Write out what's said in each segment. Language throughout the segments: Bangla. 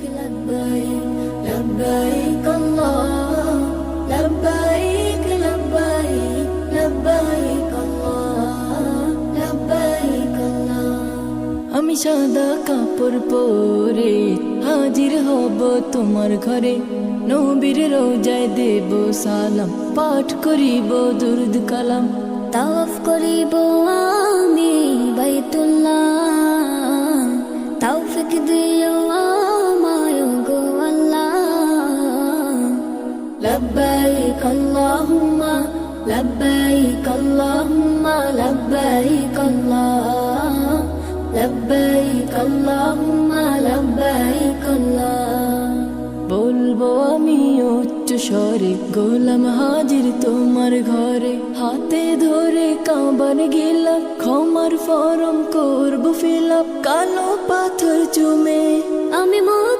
لبيك لبيك الله لبيك لبيك لبيك الله لبيك الله আমি সাদা কাপড় পরে হাজির হব তোমার ঘরে নবীর রোজায় দেব সালাম পাঠ করিব দুরুদ কালাম তাওয়াফ করিব আমি বাইতুল্লাহ তৌফিক দিও اللهم لبيك اللهم لبيك الله لبيك اللهم لبيك الله বলবো আমি উচ্চ স্বরে গোলাম হাজির তোমার ঘরে হাতে ধরে কাবার গেলাম ক্ষমার ফরম করব ফিলাপ কালো পাথর চুমে আমি মুক্ত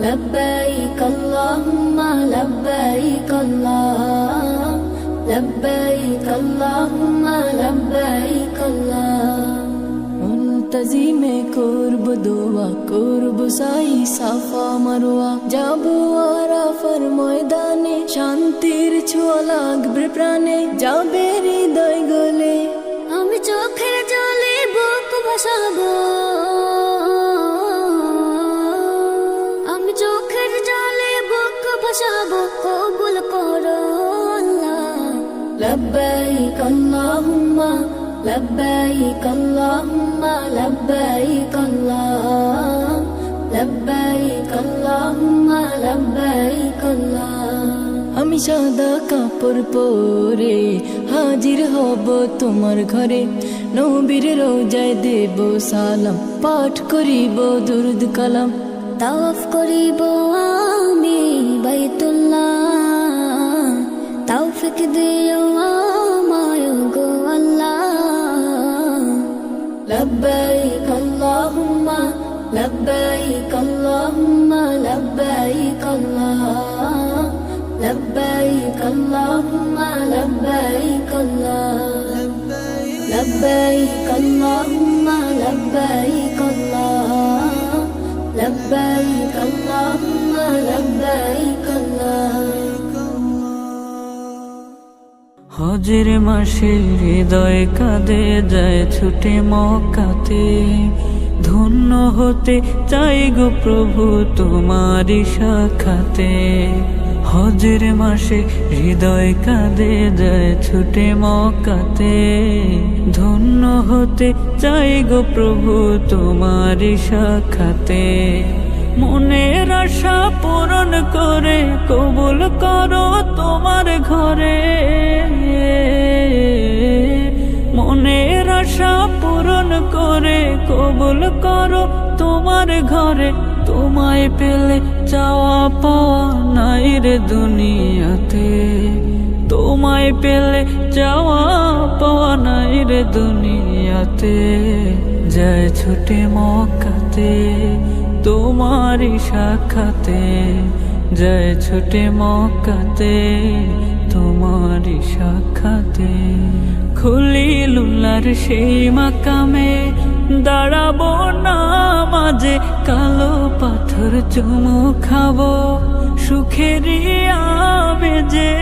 لبيك اللهم لبيك الله لبيك اللهم لبيك الله মুলতাজিমে করব দোয়া করব সাই সাফা মারোয়া যাব আরাফার ময়দানে শান্তির ছোঁয়া লাগবে প্রাণে যাবে ভাসাবো কবুল করো আল্লাহ لبيك اللهم لبيك اللهم لبيك الله لبيك اللهم لبيك الله আমি সাদা কাপড় পরে হাজির হব তোমার ঘরে নবীর রোজায় দেব সালাম পাঠ করিব দুরুদ কালাম তাওয়াফ করিব আমি বাইতুল্লাহ রিজিক দিও আমায় গো আল্লাহ। লব্বাইক আল্লাহুম্মা লব্বাইক আল্লাহুম্মা, লব্বাইক আল্লাহ। লব্বাইক আল্লাহুম্মা, লব্বাইক আল্লাহ। লব্বাইক আল্লাহুম্মা, লব্বাইক আল্লাহ। লব্বাইক আল্লাহুম্মা, লব্বাইক আল্লাহ। হজের মাসে হৃদয় কাঁদে, যায় ছুটে মক্কাতে। ধন্য হতে চাই গো প্রভু তোমারই সাক্ষাতে। হজের মাসে হৃদয় কাঁদে, যায় ছুটে মক্কাতে। ধন্য হতে চাই গো প্রভু তোমারই সাক্ষাতে। মনের আশা পূরণ করে, কবুল করো তোমার ঘরে। কবুল করো, তোমার ঘরে তোমায় পেলে চাওয়া পাওয়া নাই রে দুনিয়াতে। তোমায় পেলে চাওয়া পাওয়া নাই রে দুনিয়াতে। যায় ছুটে মক্কাতে, তোমারই সাক্ষাতে। যায় ছুটে মক্কাতে, তোমারই সাক্ষাতে। খুলি লুলার সেই মাকামে দাঁড়াবো না মাঝে কালো পাথর চুমু খাব সুখেরিয়া বেজে